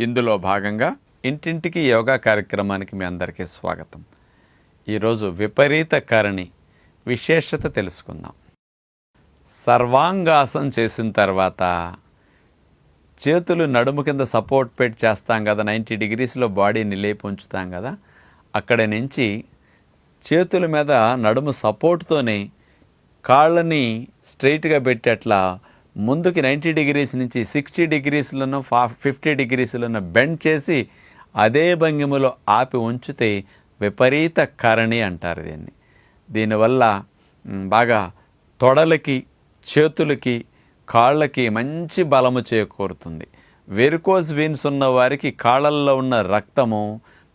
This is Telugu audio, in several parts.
ఇందులో భాగంగా ఇంటింటికి యోగా కార్యక్రమానికి మీ అందరికీ స్వాగతం. ఈరోజు విపరీత కరణి విశేషత తెలుసుకుందాం. సర్వాంగాసనం చేసిన తర్వాత చేతులు నడుము కింద సపోర్ట్ పెట్టి చేస్తాం కదా నైంటీ డిగ్రీస్లో బాడీని లేపి ఉంచుతాం కదా అక్కడ నుంచి చేతుల మీద నడుము సపోర్ట్తోనే కాళ్ళని స్ట్రైట్గా పెట్టేట్లా ముందుకి నైంటీ డిగ్రీస్ నుంచి సిక్స్టీ డిగ్రీస్లను ఫా ఫిఫ్టీ డిగ్రీస్లను బెండ్ చేసి అదే భంగిమలో ఆపి ఉంచితే విపరీత కరణి అంటారు దీన్ని. దీనివల్ల బాగా తొడలకి చేతులకి కాళ్ళకి మంచి బలము చేకూరుతుంది. వెరికోజ్ వీన్స్ ఉన్న వారికి కాళ్ళల్లో ఉన్న రక్తము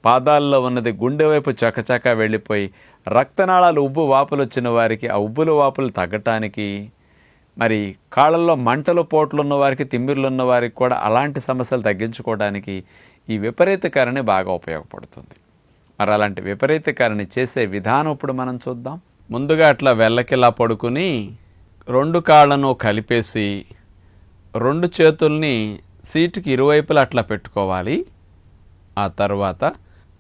పాదాల్లో ఉన్నది గుండె వైపు చకచక వెళ్ళిపోయి రక్తనాళాలు ఉబ్బు వాపులు వచ్చిన వారికి ఆ ఉబ్బుల వాపులు తగ్గటానికి మరి కాళ్ళల్లో మంటలు పోట్లున్న వారికి తిమ్మిర్లున్న వారికి కూడా అలాంటి సమస్యలు తగ్గించుకోవడానికి ఈ విపరీతకరణి బాగా ఉపయోగపడుతుంది. మరి అలాంటి విపరీతకరణి చేసే విధానం ఇప్పుడు మనం చూద్దాం. ముందుగా అట్లా వెళ్ళకిలా పడుకుని రెండు కాళ్ళను కలిపేసి రెండు చేతుల్ని సీటుకి ఇరువైపులా అట్లా పెట్టుకోవాలి. ఆ తర్వాత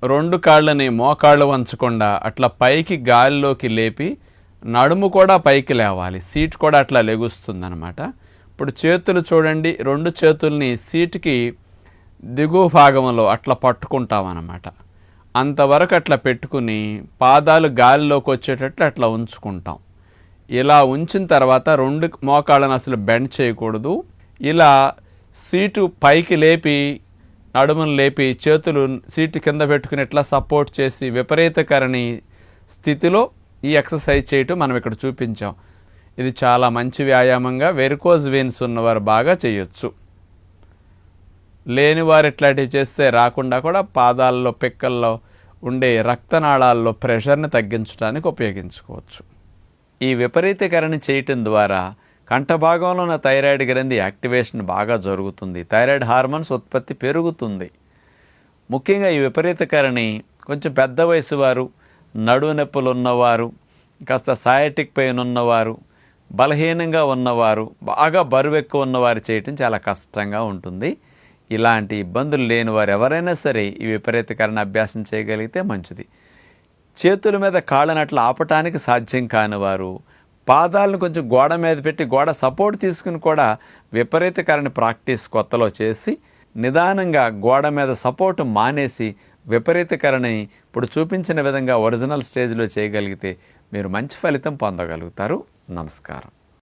రెండు కాళ్ళని మోకాళ్ళు వంచకుండా అట్లా పైకి గాలిలోకి లేపి నడుము కూడా పైకి లేవాలి. సీట్ కూడా అట్లా లెగుస్తుందనమాట ఇప్పుడు చేతులు చూడండి రెండు చేతుల్ని సీటుకి దిగువ భాగంలో అట్లా పట్టుకుంటామన్నమాట. అంతవరకు అట్లా పెట్టుకుని పాదాలు గాలిలోకి వచ్చేటట్లు అట్లా ఉంచుకుంటాం. ఇలా ఉంచిన తర్వాత రెండు మోకాళ్ళను అసలు బెండ్ చేయకూడదు. ఇలా సీటు పైకి లేపి నడుమును లేపి చేతులు సీటు కింద పెట్టుకుని ఇట్లా సపోర్ట్ చేసి విపరీతకరణి స్థితిలో ఈ ఎక్సర్సైజ్ చేయటం మనం ఇక్కడ చూపించాం. ఇది చాలా మంచి వ్యాయామంగా వెరికోజ్ వెయిన్స్ ఉన్నవారు బాగా చేయొచ్చు. లేని వారు ఇట్లాంటివి చేస్తే రాకుండా కూడా పాదాల్లో పిక్కల్లో ఉండే రక్తనాళాల్లో ప్రెషర్ని తగ్గించడానికి ఉపయోగించుకోవచ్చు. ఈ విపరీతీకరణ చేయటం ద్వారా కంఠభాగంలో ఉన్న థైరాయిడ్ గ్రంథి యాక్టివేషన్ బాగా జరుగుతుంది. థైరాయిడ్ హార్మోన్స్ ఉత్పత్తి పెరుగుతుంది. ముఖ్యంగా ఈ విపరీతకరణి కొంచెం పెద్ద వయసు వారు నడువు నొప్పులు ఉన్నవారు కాస్త సయాటిక్ పెయిన్ ఉన్నవారు బలహీనంగా ఉన్నవారు బాగా బరువు ఎక్కువ ఉన్నవారు చేయటం చాలా కష్టంగా ఉంటుంది. ఇలాంటి ఇబ్బందులు లేని వారు ఎవరైనా సరే ఈ విపరీతకరణ అభ్యాసం చేయగలిగితే మంచిది. చేతుల మీద కాళ్ళనట్లు అట్లా ఆపటానికి సాధ్యం కాని వారు పాదాలను కొంచెం గోడ మీద పెట్టి గోడ సపోర్ట్ తీసుకుని కూడా విపరీతకరణ ప్రాక్టీస్ కొత్తలో చేసి నిదానంగా గోడ మీద సపోర్ట్ మానేసి విపరీతకరణని ఇప్పుడు చూపించిన విధంగా ఒరిజినల్ స్టేజ్లో చేయగలిగితే మీరు మంచి ఫలితం పొందగలుగుతారు. నమస్కారం.